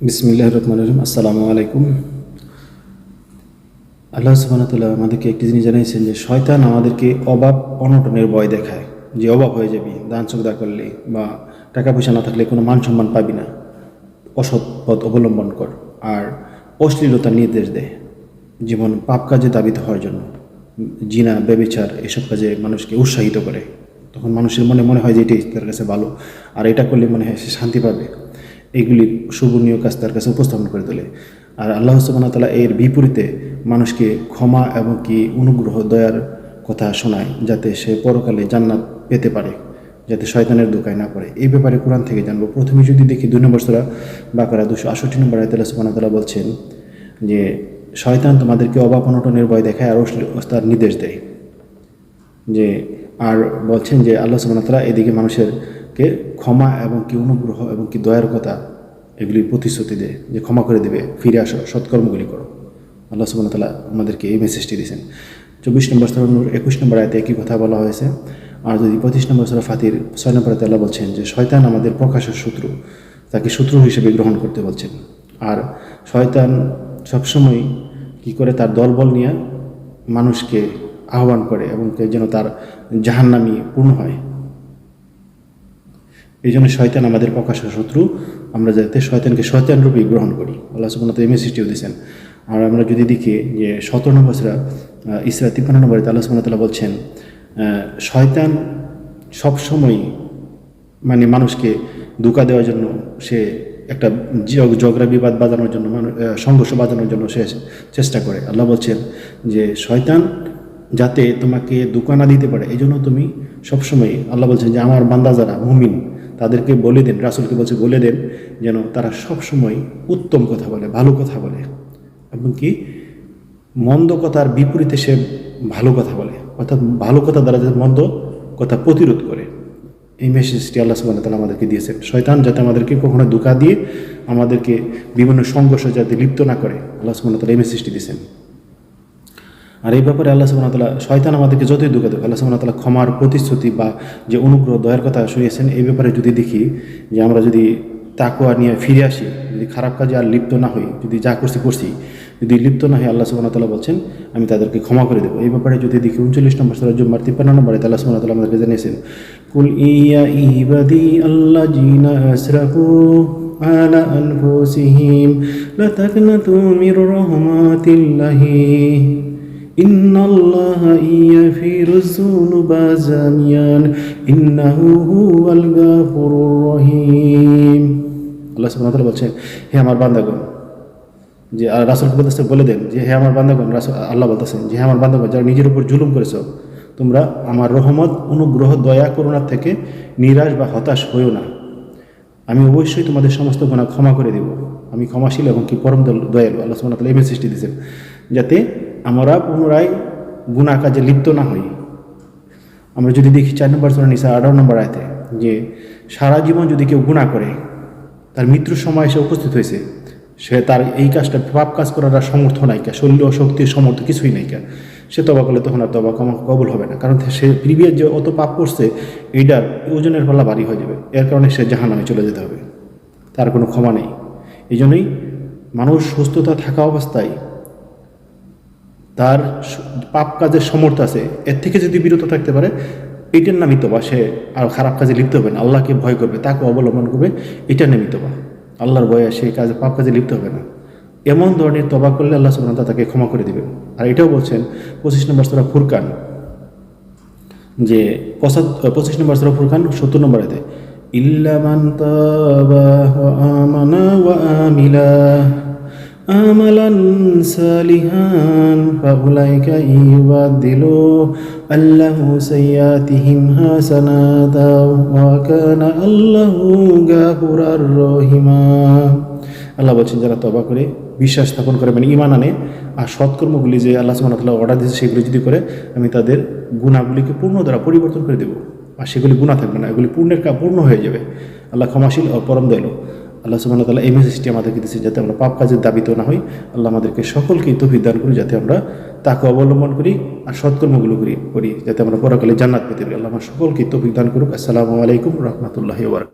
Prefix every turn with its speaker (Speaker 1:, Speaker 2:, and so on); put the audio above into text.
Speaker 1: বিসমিল্লাহ রহমান রহিম আসসালামু আলাইকুম আল্লাহ সুবাহতাল্লাহ আমাদেরকে একটি জিনিস জানিয়েছেন যে শয়তান আমাদেরকে অভাব, অনটনের ভয় দেখায়। যে অভাব হয়ে যাবি, দান চোখদা করলে বা টাকা পয়সা না থাকলে কোনো মান সম্মান পাবি না। অসৎ পথ অবলম্বন কর আর অশ্লীলতার নির্দেশ দেয় যেমন পাপ কাজে দাবিত হওয়ার জন্য। জিনা, ব্যবিচার এসব কাজে মানুষকে উৎসাহিত করে। তখন মানুষের মনে মনে হয় যে এটাই তার কাছে ভালো। আর এটা করলে মনে হয় সে শান্তি পাবে। এইগুলি শুভনীয় কাজ তার কাছে উপস্থাপন করে তোলে। আর আল্লাহ সুবাহতালা এর বিপরীতে মানুষকে ক্ষমা এবং কি অনুগ্রহ, দয়ার কথা শোনায়, যাতে সে পরকালে জান্নাত পেতে পারে, যাতে শয়তানের দোকায় না পড়ে। এই ব্যাপারে কোরআন থেকে জানব। প্রথমে যদি দেখি দুই নম্বর সোরা বাকারা দুশো আষট্টি নম্বর আয়তাল্লাহ সুবাহতাল্লাহ বলছেন যে, শয়তান তোমাদেরকে অভাব অনটনের ভয় দেখায় আর তার নির্দেশ দেয়। যে, আর বলছেন যে, আল্লাহ সুবাহতালা এদিকে মানুষেরকে ক্ষমা এবং কি অনুগ্রহ এবং কি দয়ার কথা এগুলির প্রতিশ্রুতি দেয় যে ক্ষমা করে দেবে, ফিরে আসো, সৎকর্মগুলি করো। আল্লাহ সুবাহতালা আমাদেরকে এই মেসেজটি দিয়েছেন। চব্বিশ নম্বর স্তরনুর একুশ নম্বর আয়তে একই কথা বলা হয়েছে। আর যদি পঁচিশ নম্বর সরা ফাতির, ছয় নম্বর আয়তে আল্লাহ বলছেন যে, শয়তান আমাদের প্রকাশের শত্রু, তাকে শত্রু হিসেবে গ্রহণ করতে বলছেন। আর শয়তান সবসময় কি করে? তার দলবল নিয়ে মানুষকে আহ্বান করে এবং যেন তার জাহান্নামি পূর্ণ হয়। এই জন্য শয়তান আমাদের প্রকাশ্য শত্রু। আমরা যাতে শয়তানকে শয়তান রূপে গ্রহণ করি। আল্লাহ সুবহানাহু ওয়া তাআলা মেসেজটিও দিয়েছেন। আর আমরা যদি দেখি যে সতেরো নম্বর ইসরা ইসরা তিপ্পান্ন নম্বরে আল্লাহ তাআলা বলছেন শয়তান সবসময় মানে মানুষকে ধোকা দেওয়ার জন্য সে একটা জ- ঝগড়া, বিবাদ বাজানোর জন্য মানুষ সংঘর্ষ বাজানোর জন্য সে চেষ্টা করে। আল্লাহ বলছেন যে শয়তান যাতে তোমাকে দোকা না দিতে পারে এই জন্য তুমি সবসময় আল্লাহ বলছেন যে আমার বান্দা যারা মুমিন তাদেরকে বলে দেন, রাসুলকে বলছে, বলে দেন যেন তারা সবসময় উত্তম কথা বলে, ভালো কথা বলে। এবং কি? মন্দ কথার বিপরীতে সে ভালো কথা বলে। অর্থাৎ ভালো কথা দ্বারা যাতে মন্দ কথা প্রতিরোধ করে। এই মেসেজটি আল্লাহ সুবাহ তালা আমাদেরকে দিয়েছেন। শয়তান যাতে আমাদেরকে কখনো ধোকা দিয়ে আমাদেরকে বিভিন্ন সংঘর্ষ যাতে লিপ্ত না করে, আল্লাহ সুবাহ তালা এই মেসেজটি দিয়েছেন। আর এই ব্যাপারে আল্লাহ সুবহানাহু ওয়া তাআলা শয়তান আমাদেরকে যতই দুঃখ দেবে আল্লাহ সুবহানাহু ওয়া তাআলা ক্ষমার প্রতিশ্রুতি বা যে অনুগ্রহ দয়ার কথা শুনিয়েছেন এই ব্যাপারে যদি দেখি যে আমরা যদি তাকুয়া নিয়ে ফিরে আসি যদি খারাপ কাজে আর লিপ্ত না হই যদি যা করছি করছি যদি লিপ্ত না হয় আল্লাহ সুবহানাহু ওয়া তাআলা বলছেন আমি তাদেরকে ক্ষমা করে দেবো এই ব্যাপারে যদি দেখি উনচল্লিশ নম্বর সূরা জুম্মার তিপ্পান্ন নম্বরে আল্লাহ সুবহানাহু ওয়া তাআলা আমাদেরকে জানিয়েছেন কুল ইয়া ইবাদি আল্লাহ জিনা আসরাফু على أنفسهم لا تقنطوا من رحمة الله إن الله يغفر الذنوب جميعا إنه هو الغفور الرحيم আল্লাহ সুবহানাহু ওয়া তাআলা বলছেন হে আমার বান্দাগণ যে আর রাসূলকে বলতেছে বলে দেন যে হে আমার বান্দাগণ রাসূল আল্লাহ বলতেছেন যে হে আমার বান্দাগণ যারা নিজের উপর জুলুম করেছ তোমরা আমার রহমত অনুগ্রহ দয়া করুণার থেকে নিরাশ বা হতাশ হইও না আমি অবশ্যই তোমাদের সমস্ত গুণা ক্ষমা করে দেব আমি ক্ষমাশীল এবং কি পরম দল- দয়ালু আল্লাহ সুবহানাহু ওয়া তাআলা এই মেসেজটি দিয়েছেন যাতে আমরা পুনরায় গুণা কাজে লিপ্ত না হই। আমরা যদি দেখি চার নম্বর সোনা নিসা আঠারো নম্বর আয়তে যে সারা জীবন যদি কেউ গুণা করে, তার মৃত্যুর সময় এসে উপস্থিত হয়েছে। সে তার এই কাজটা পাপ কাজ করার সমর্থ নাই কা ও শক্তির সমর্থ কিছুই নাই কা। সে তবা করলে তখন আর তবা কবল হবে না। কারণ সে প্রিভিয়াস যে অত পাপ করছে, এইটার ওজনের পাল্লা ভারী হয়ে যাবে। এর কারণে সে জাহান্নামে চলে যেতে হবে। তার কোনো ক্ষমা নেই। এই জন্যই মানুষ সুস্থতা থাকা অবস্থায় তার পাপ কাজের সমর্থ আছে, এর থেকে যদি বিরত থাকতে পারে, এটার নামই তোবা সে আর খারাপ কাজে লিপ্ত হবে না। আল্লাহকে ভয় করবে, তাকে অবলম্বন করবে, এটার নামই তোবা আল্লাহর ভয়ে সেই কাজে, পাপ কাজে লিপ্ত হবে না। এমন ধরনের তবা করলে আল্লাহ সুবহানাহু ওয়া তাকে ক্ষমা করে দিবেন। আর এটাও বলছেন পঁচিশ নম্বর সূরা ফুরকান, যে পঁচিশ নম্বর সূরা ফুরকান, সত্তর নম্বর এতে ইল্লামান আমালান সালিহান, ফাউলাইকা ইউবাদদিলু আল্লাহু সাইয়াতিহিম হাসানাতা, ওয়া কানা আল্লাহু গাফুরার রহিমা। আল্লাহ বলছেন, যারা তবা করে, বিশ্বাস স্থাপন করে মানে ইমান আনে আর সৎকর্মগুলি যে আল্লাহ সুবহানাহু অর্ডার দিয়েছে, সেগুলি যদি করে, আমি তাদের গুণাগুলিকে পূর্ণ দ্বারা পরিবর্তন করে দেবো। আর সেগুলি গুণা থাকবে না, এগুলি পূর্ণের কা, পূর্ণ হয়ে যাবে। আল্লাহ ক্ষমাশীল ও পরম দয়ালু। আল্লাহ সুবাহ তালা এই মেসেজটি আমাদেরকে দিচ্ছে যাতে আমরা পাপ কাজের দাবিত না হই। আল্লাহ আমাদেরকে সকলকেই তফিক দান করি যাতে আমরা তাকে অবলম্বন করি আর সৎকর্মগুলো করি করি, যাতে আমরা পরকালে জান্নাত পেতে পারি। আল্লাহ আমার সকলকে তফিক দান করুক। আসসালামু আলাইকুম রহমতুল্লাহ